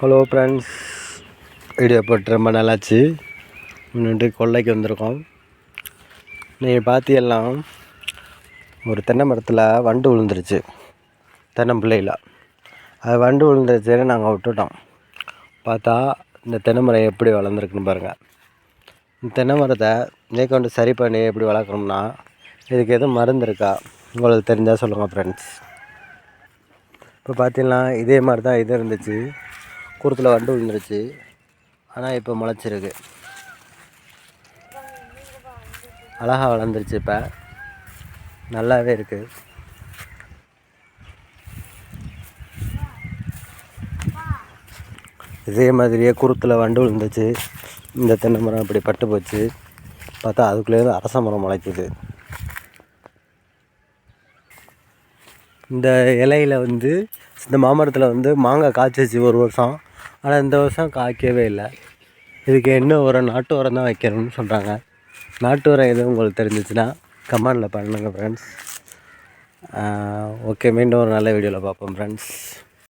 Hello friends video போட்டு ரொம்ப நல்லாச்சு முன்னாடி கொல்லைக்கு வந்திருக்கோம். நீங்கள் பார்த்தீங்கன்னா ஒரு தென்னை மரத்தில் வண்டு விழுந்துருச்சு. தென்னம்பிள்ளையில் அது வண்டு விழுந்துருச்சுன்னு நாங்கள் விட்டுட்டோம். பார்த்தா இந்த தென்னை மரம் எப்படி வளர்ந்துருக்குன்னு பாருங்கள் இந்த தென்னை மரத்தை கொண்டு சரி பண்ணி எப்படி வளர்க்கணும்னா இதுக்கு எதுவும் மருந்து இருக்கா? உங்களுக்கு தெரிஞ்சால் சொல்லுங்கள் ஃப்ரெண்ட்ஸ் இப்போ பார்த்தீங்கன்னா இதே மாதிரி தான் இது இருந்துச்சு. குருத்தில் வண்டு விழுந்துருச்சு. ஆனால் இப்போ முளைச்சிருக்கு. அழகாக வளர்ந்துருச்சு இப்போ. நல்லாவே இருக்குது இதே மாதிரியே குருத்தில் வண்டு விழுந்துச்சு இந்த தென்னை மரம் இப்படி பட்டு போச்சு. பார்த்தா அதுக்குள்ளேருந்து அரச மரம் முளைக்குது. இந்த இலையில் வந்து இந்த மாமரத்தில் வந்து மாங்காய் காய்ச்சிச்சு ஒரு வருஷம். ஆனால் இந்த வருஷம் காய்க்கவே இல்லை. இதுக்கு என்ன உரம் நாட்டு உரம் தான் வைக்கணும்னு சொல்கிறாங்க நாட்டு உரம் எதுவும் உங்களுக்கு தெரிஞ்சிச்சுன்னா கமெண்டில் பண்ணுங்கள் ஃப்ரெண்ட்ஸ் ஓகே மீண்டும் ஒரு நல்ல வீடியோவில் பார்ப்போம் ஃப்ரெண்ட்ஸ்